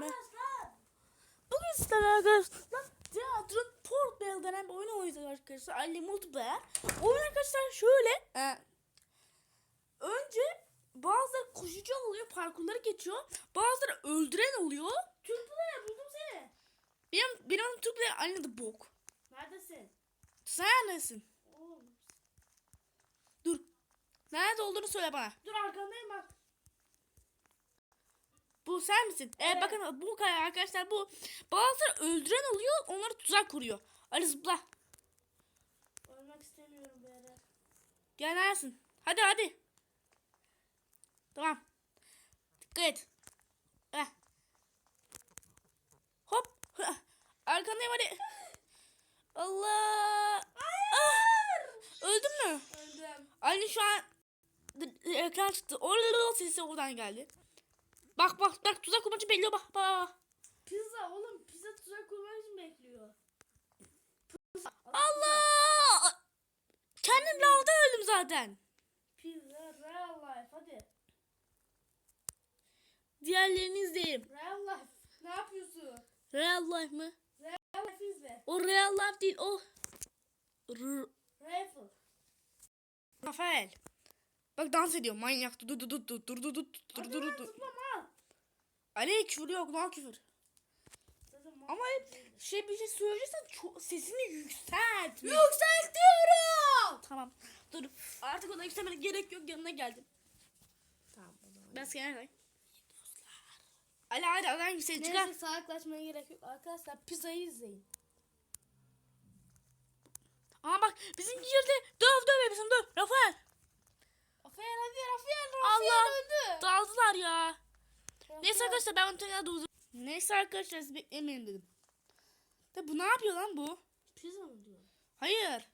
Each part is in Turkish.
Ben- Bugün sizlerle arkadaşlar Teatron Port Bell denen bir oyun oynayacağız arkadaşlar. Ali Multiplayer. Oyun arkadaşlar şöyle. e, önce bazıları koşucu oluyor, parkurları geçiyor. Bazıları öldüren oluyor. Türk player buldum seni. Benim benim adım Türk Player aynı da bok. Neredesin? Sen nesin? Oğlum. Dur. Nerede olduğunu söyle bana. Dur arkandayım bak. Bu sen misin? Evet. Evet. bakın bu kadar arkadaşlar bu. Bazıları öldüren oluyor, onları tuzak kuruyor. Ali zıpla. Ölmek istemiyorum böyle. Gel neredesin? Hadi hadi. Tamam. Dikkat et. Heh. Hop. Heh. Arkandayım hadi. Allah. Ah! Öldün mü? Öldüm. Ali şu an ekran çıktı. Orada sesi oradan geldi. Bak bak bak tuzak kurmacı belli bak bak. Pizza oğlum pizza tuzak kurmak için bekliyor. Pizza. Allah! Kendim lavda öldüm zaten. Pizza real life hadi. Diğerlerini izleyelim. Real life. Ne yapıyorsun? Real life mı? Real life izle. O real life değil o. R Rifle. Rafael. Bak dans ediyor manyak. Dur dur dur dur dur dur dur dur dur dur. Ali küfür yok ne küfür. Ama şey bir şey söyleyeceksen çok sesini yükselt. Yükseltiyorum. Tamam. Dur. Artık ona yükselmene gerek yok yanına geldim. Tamam o zaman. Ben seni nerede? Ali hadi adam yükseğe çıkar. Neyse salaklaşmaya gerek yok. Arkadaşlar pizzayı izleyin. Aa bak bizim girdi. Döv döv hepsini döv. Rafael. Rafael hadi Rafael. Rafael Allah. öldü. Dağıldılar ya. Neyse arkadaşlar ben tekrar durdurum. Neyse arkadaşlar siz beklemeyin dedim. De bu ne yapıyor lan bu? Pizza mı diyor? Hayır.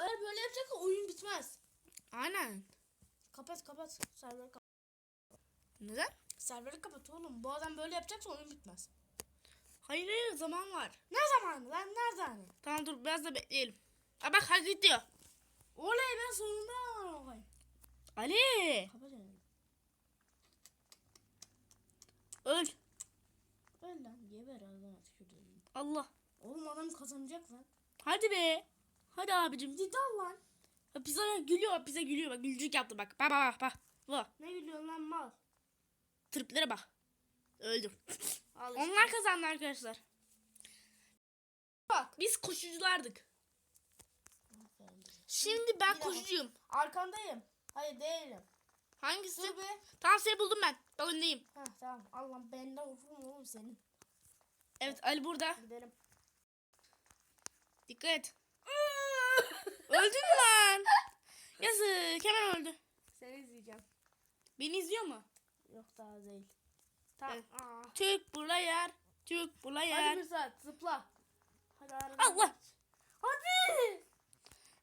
Eğer böyle yapacaksa oyun bitmez. Aynen. Kapat kapat. Serveri kapat. Neden? Serveri kapat oğlum. Bu adam böyle yapacaksa oyun bitmez. Hayır hayır zaman var. Ne zamanı lan? Nerede hani? Tamam dur biraz da bekleyelim. Aa bak hadi gidiyor. Oley ben sonunda olay. Ali. Kapat Öl. Öl lan. Geber ağzına tükürdüm. Allah. Oğlum adam kazanacak lan. Hadi be. Hadi abicim. Al lan. Pizza gülüyor. Pizza gülüyor. Bak gülücük yaptı bak. Bak bak bak. bak. Ne gülüyorsun lan mal? Triplere bak. Öldüm. Al işte. Onlar kazandı arkadaşlar. Bak. Biz koşuculardık. Şimdi ben dakika. koşucuyum. Arkandayım. Hayır değilim. Hangisi? Dur be. Tamam seni buldum ben. Öndeyim. Heh tamam. Allah benden vururum oğlum senin. Evet Ali burada. Gidelim. Dikkat et. Öldün lan? Yazık hemen öldü. Seni izleyeceğim. Beni izliyor mu? Yok daha değil. Tamam. Evet. Aa. Türk buraya Türk buraya Hadi saat zıpla. Hadi. Allah. Hadi.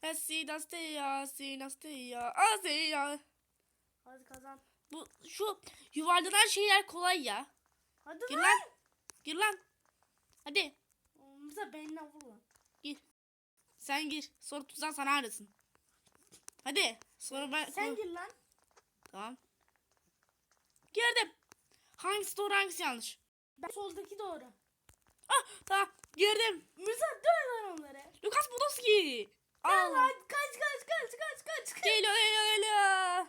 Asinastea, asinastea, asia. Hadi kazan. Bu şu yuvarlanan şeyler kolay ya. Hadi Gir lan. lan. Gir lan. Hadi Mesela benden vur lan. gir. Sen gir. Sonra tuzdan sana arasın. Hadi. Sonra ben... Sen gir lan. Tamam. Girdim. Hangisi doğru hangisi yanlış? Ben soldaki doğru. Ah tamam girdim. Mirza dön lan onları. Lukas Podolski. Allah. Kaç kaç kaç kaç kaç kaç. Geliyor geliyor geliyor.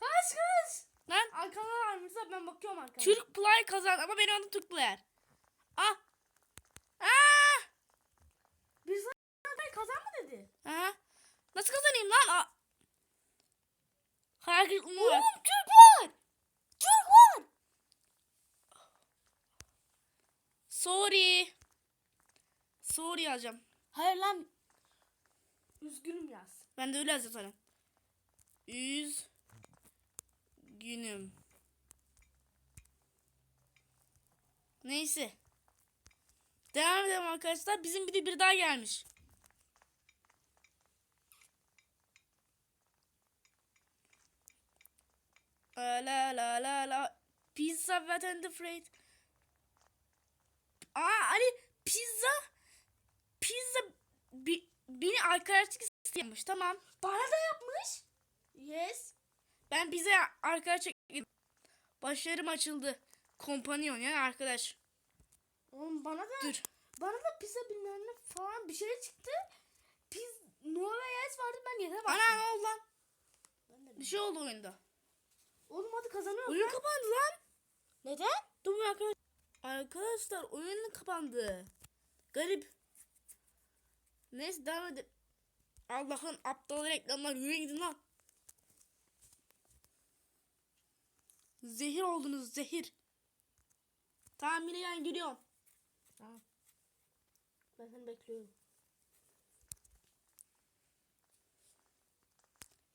Kaç kaç. Lan Arkanda var Mirza ben bakıyorum arkana. Türk Play kazan ama benim adım Türk Player. Ah. Ah. Mirza ben kazan mı dedi? Ha? Nasıl kazanayım lan? Hayal kırıklığı var. Oğlum Türk var. Türk var. Sorry. Sorry yazacağım. Hayır lan. Üzgünüm yaz. Ben de öyle yazacağım. Üz günüm. Neyse. Devam edelim arkadaşlar. Bizim bir de bir daha gelmiş. La la la la. Pizza wet and afraid. Aa Ali pizza pizza bi, beni arkadaşlık istemiş tamam. Bana da yapmış. Yes. Ben pizza arkadaşlık Başlarım açıldı. Kompanyon yani arkadaş. Oğlum bana da Dur. bana da pizza bilmem ne falan bir şey çıktı. Piz Nova Yes vardı ben yere baktım. Ana ne oldu lan? Ben Bir şey oldu oyunda. Oğlum hadi kazanıyoruz. Oyun kapandı lan. Neden? Dur arkadaş. Arkadaşlar oyun kapandı. Garip. Neyse devam edelim. Allah'ın aptal reklamlar yürüyün gidin lan. Zehir oldunuz zehir. Tamam yine yani giriyorum. Tamam. Ben seni bekliyorum.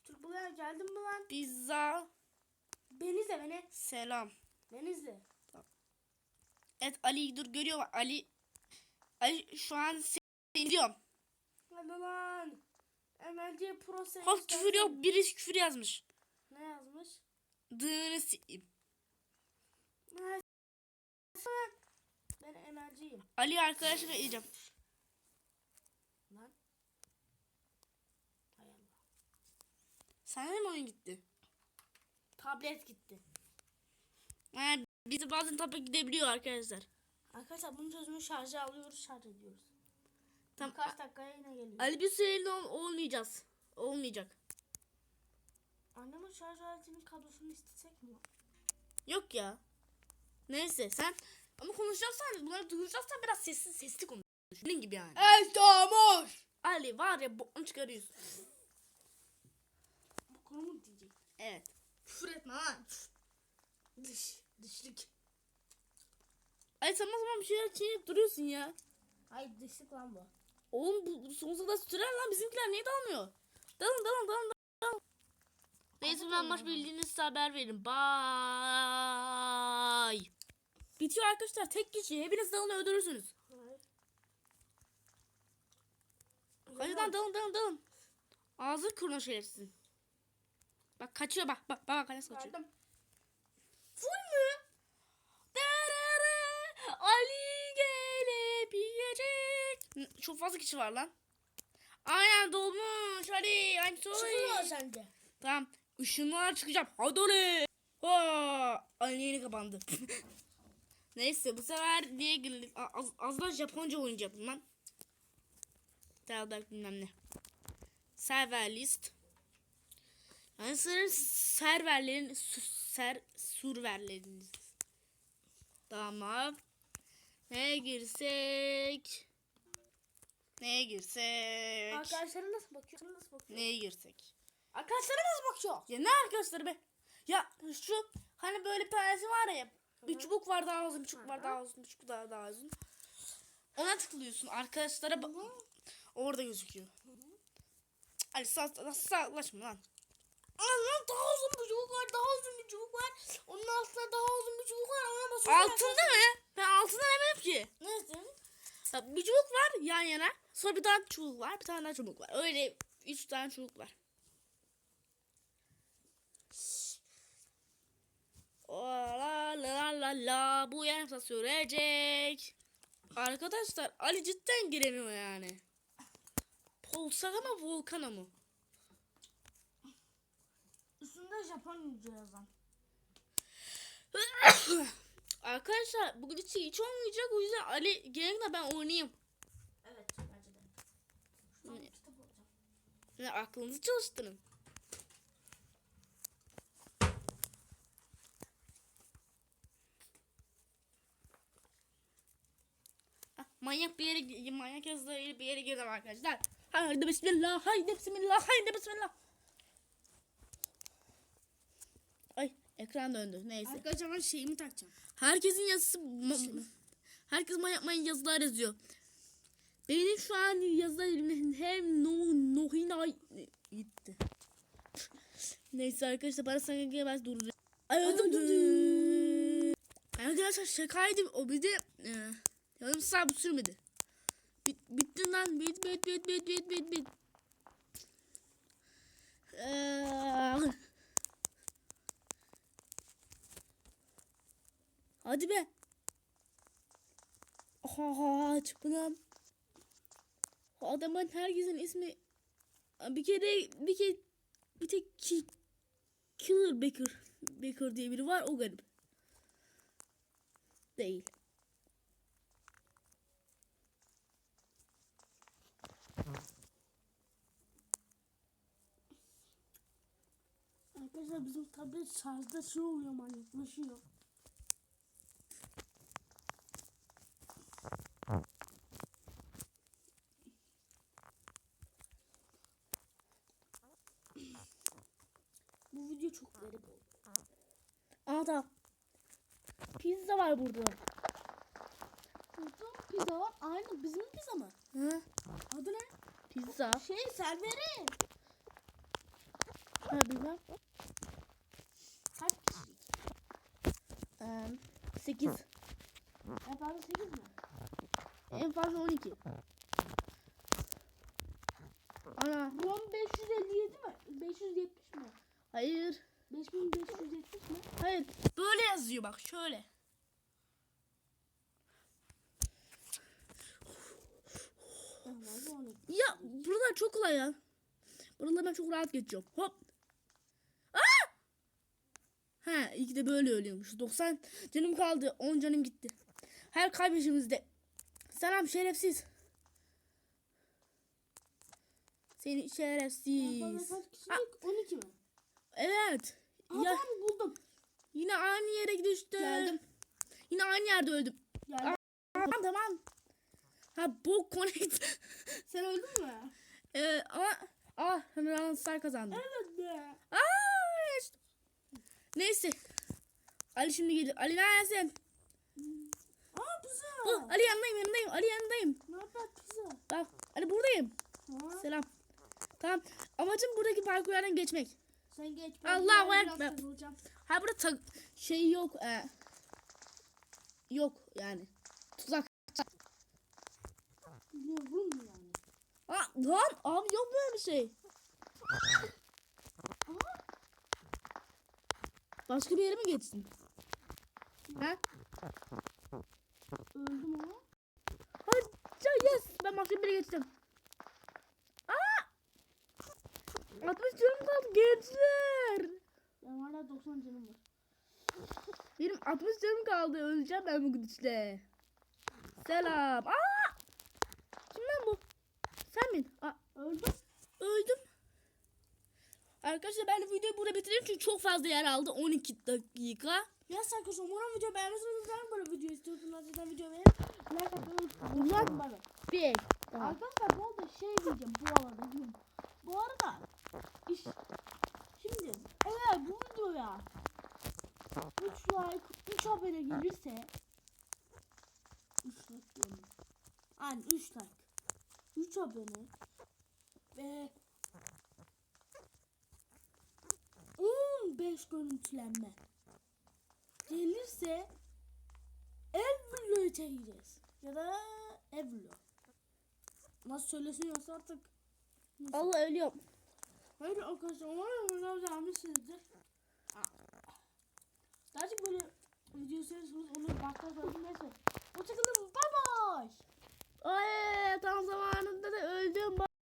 Türk buraya geldin mi lan? Pizza. Beni izle beni. Selam. Beni izle. Evet Ali dur görüyor bak Ali. Ali şu an seni diyorum. Hadi lan. MLG Pro Hoş küfür yok birisi küfür yazmış. S**eyim. Ha, Ben MLG'yim. Ali arkadaşına diyeceğim. Lan. Hay Allah. Sana mi oyun gitti? Tablet gitti. Ha, bizi bazen tabi gidebiliyor arkadaşlar. Arkadaşlar bunun çözümünü şarja alıyoruz şarj ediyoruz. Tamam. Kaç dakikaya yine geliyor. Ali bir süreyle ol- olmayacağız. Olmayacak. Annemin şarj aletinin kablosunu istesek mi? Yok ya. Neyse sen ama konuşacaksan bunları duyuracaksan biraz sessiz sesli konuş. Bunun gibi yani. El tamam. Ali var ya bokunu çıkarıyorsun. Bu konu mu diyecek? Evet. Küfür etme lan. Dış. Dışlık. Sen o zaman bir şeyler çiğneyip duruyorsun ya. Hayır dışlık lan bu. Oğlum bu, bu sonsuza da sürer lan bizimkiler niye dalmıyor? Dalın dalın dalın ben maç bildiğiniz size haber verin. Bye. Bitiyor arkadaşlar tek kişi. Hepiniz dalın öldürürsünüz. Lan dalın dalın dalın. Ağzı kurna şerefsin. Bak kaçıyor bak bak bak bak nasıl kaçıyor. Full mü? Derere, Ali gelip yiyecek. Çok fazla kişi var lan. Aynen dolmuş Ali. I'm sorry. Çıkıyor sence. Tamam. Işınlar çıkacağım. Hadi Ali yeni kapandı. Neyse bu sefer niye girdik? Az, az daha Japonca oynayacaktım. Daha da bilmem ne. Server list. Yani sanırım serverlerin ser surverlerin. Tamam. Neye girsek? Neye girsek? Arkadaşlara nasıl bakıyor? Nasıl bakıyor? Neye girsek? Arkadaşlara nasıl bakıyor? Ya ne arkadaşları be? Ya şu hani böyle tanesi var ya. Bir çubuk var daha uzun, bir çubuk var daha uzun, bir çubuk daha daha uzun. Ona tıklıyorsun. Arkadaşlara ba- orada gözüküyor. Ali sağ sağ sağlaşma lan. Anam daha uzun bir çubuk var, daha uzun bir çubuk var. Onun altında daha uzun bir çubuk var. Ona basıyorsun. Altında mı? Ben altında demedim ki. Nerede? Bir çubuk var yan yana. Sonra bir tane çubuk var, bir tane daha çubuk var. Öyle üç tane çubuk var. La la la la la bu yarım saat sürecek. Arkadaşlar Ali cidden giremiyor yani. Polsara mı volkana mı? Üstünde Japonca yazan. Arkadaşlar bugün hiç, hiç olmayacak o yüzden Ali gelene ben oynayayım. Evet bence de. Şuradan kitap alacağım. Yani aklınızı çalıştırın. Manyak bir yere manyak yazılarıyla bir yere girdim arkadaşlar. Haydi bismillah, haydi bismillah, haydi bismillah. Ay ekran döndü neyse. Arkadaşlar ben şeyimi takacağım. Herkesin yazısı ma- herkes manyak manyak yazılar yazıyor. Benim şu an yazılarım hem no nohina gitti. Neyse arkadaşlar bana sanki ben duracağım. Ay öldüm. Arkadaşlar şakaydı o bir de e, yarım saat sürmedi. Bit, bitti lan bit bit bit bit bit bit bit. Eee, Hadi be. Oha çıkmadım. Adamın herkesin ismi bir kere bir kere bir tek ki, Killer Baker Baker diye biri var o garip. Değil. Arkadaşlar bizim tablet şarjda şey oluyor manyaklaşıyor. Bu video çok garip oldu. Tamam. Pizza var burada. Burada pizza var. Aynı bizim pizza mı? Hı? Adı ne? Pizza. Şey serveri. Ha bilmem. Kaç kişilik? Ee, 8. En fazla 8 mi? En fazla 12. Ana. Rom 557 mi? 570 mi? Hayır. 5570 mi? Hayır. Böyle yazıyor bak şöyle. En fazla 12. Ya buralar çok kolay ya. Buraları ben çok rahat geçiyorum. Hop. Aa! Ha ilk de böyle ölüyormuş. 90 canım kaldı. 10 canım gitti. Her kaybışımızda. Selam şerefsiz. Seni şerefsiz. kaç kişilik? 12 mi? Evet. Aa Ya tamam buldum. yine aynı yere düştüm. Geldim. Yine aynı yerde öldüm. Geldim. Tamam tamam. Ha bu connect. Sen öldün mü? ee, ama ah Ran Star kazandı. Evet be. Aa. Neyse. Ali şimdi gelir. Ali neredesin? Aa pizza. Oh, Ali yanındayım yanındayım. Ali yanındayım. Ne yapar pizza? Bak Ali buradayım. Ha? Selam. Tamam. Amacım buradaki parkurlardan geçmek. Sen geç. Allahu Ekber. Ha burada ta- şey yok. E, yok yani. Tuzak. Biliyorum yani. Aa, lan abi yok böyle bir şey. Aha. Başka bir yere mi geçsin? Ha? Öldüm ama. Hadi yes. Ben başka bir yere geçtim. Aa! 60 canım kaldı gençler. Ben hala 90 canım var. Benim 60 canım kaldı. Öleceğim ben bugün işte. Selam. Aa! Kim lan bu? Sen mi? Aa, Öldüm. öldüm. Arkadaşlar ben de videoyu burada bitireyim çünkü çok fazla yer aldı. 12 dakika. Ya sen kızım umarım video beğenmişsiniz. Ben böyle video istiyorsunuz. Zaten video beğen. Like atmayı unutmayın. Bay. Bir. Arkadaşlar bu arada şey diyeceğim bu arada. Bu arada iş, şimdi eğer bu videoya 3 like 3 abone gelirse 3 like diyorum. Aynen 3 like 3 abone ve eş görüntülenme gelirse Evlo'ya çekeceğiz. Ya da Evlo. Nasıl söylesiyorsa artık. Nasıl? Allah ölüyorum. Hayır arkadaşlar umarım videomuzu beğenmişsinizdir. Daha çok böyle video istiyorsanız onu bakta bölüm neyse. Hoşçakalın. Bye bye. Ay tam zamanında da öldüm.